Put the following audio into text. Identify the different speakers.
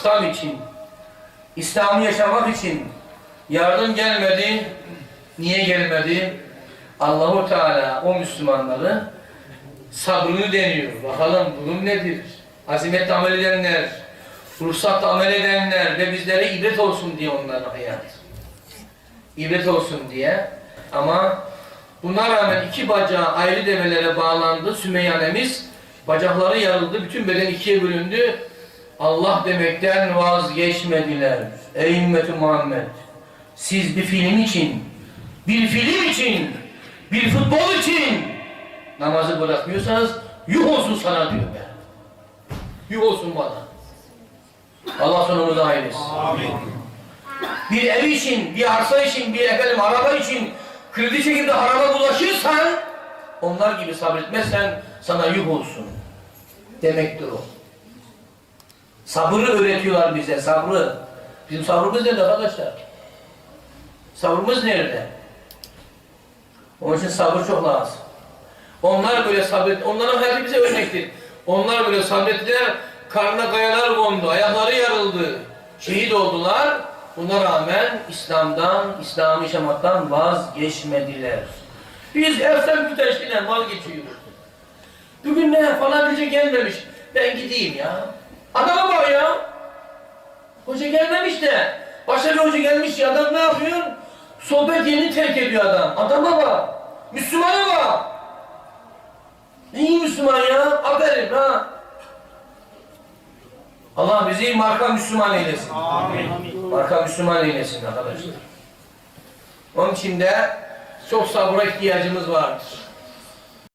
Speaker 1: İslam için, İslam'ı yaşamak için yardım gelmedi. Niye gelmedi? Allahu Teala o Müslümanları sabrını deniyor. Bakalım durum nedir? Azimetle amel edenler, ruhsatla amel edenler ve bizlere ibret olsun diye onların hayat. İbret olsun diye. Ama buna rağmen iki bacağı ayrı develere bağlandı. Sümeyye annemiz bacakları yarıldı. Bütün beden ikiye bölündü. Allah demekten vazgeçmediler. Ey ümmeti Muhammed! Siz bir film için, bir film için, bir futbol için namazı bırakmıyorsanız yuh olsun sana diyor be. Yuh olsun bana. Allah sonumuzu hayırlısı. Bir ev için, bir arsa için, bir efendim araba için kredi şekilde harama bulaşırsan onlar gibi sabretmezsen sana yuh olsun. Demektir o. Sabrı öğretiyorlar bize, sabrı. Bizim sabrımız nerede arkadaşlar? Sabrımız nerede? Onun için sabır çok lazım. Onlar böyle sabret, onların hayatı bize örnektir. Onlar böyle sabrettiler, karnına kayalar kondu, ayakları yarıldı, şehit oldular. Buna rağmen İslam'dan, İslam'ı yaşamaktan vazgeçmediler. Biz Ersen Güteşli'den vazgeçiyoruz. Bugün ne falan hoca gelmemiş. Ben gideyim ya. Adama bak ya. Hoca gelmemiş de. Başka bir hoca gelmiş ya. Adam ne yapıyor? Sohbet yerini terk ediyor adam. Adama bak. Müslümana bak. İyi Müslüman ya. Aferin ha. Allah bizi marka Müslüman eylesin. Marka Müslüman eylesin arkadaşlar. Onun için de çok sabra ihtiyacımız vardır.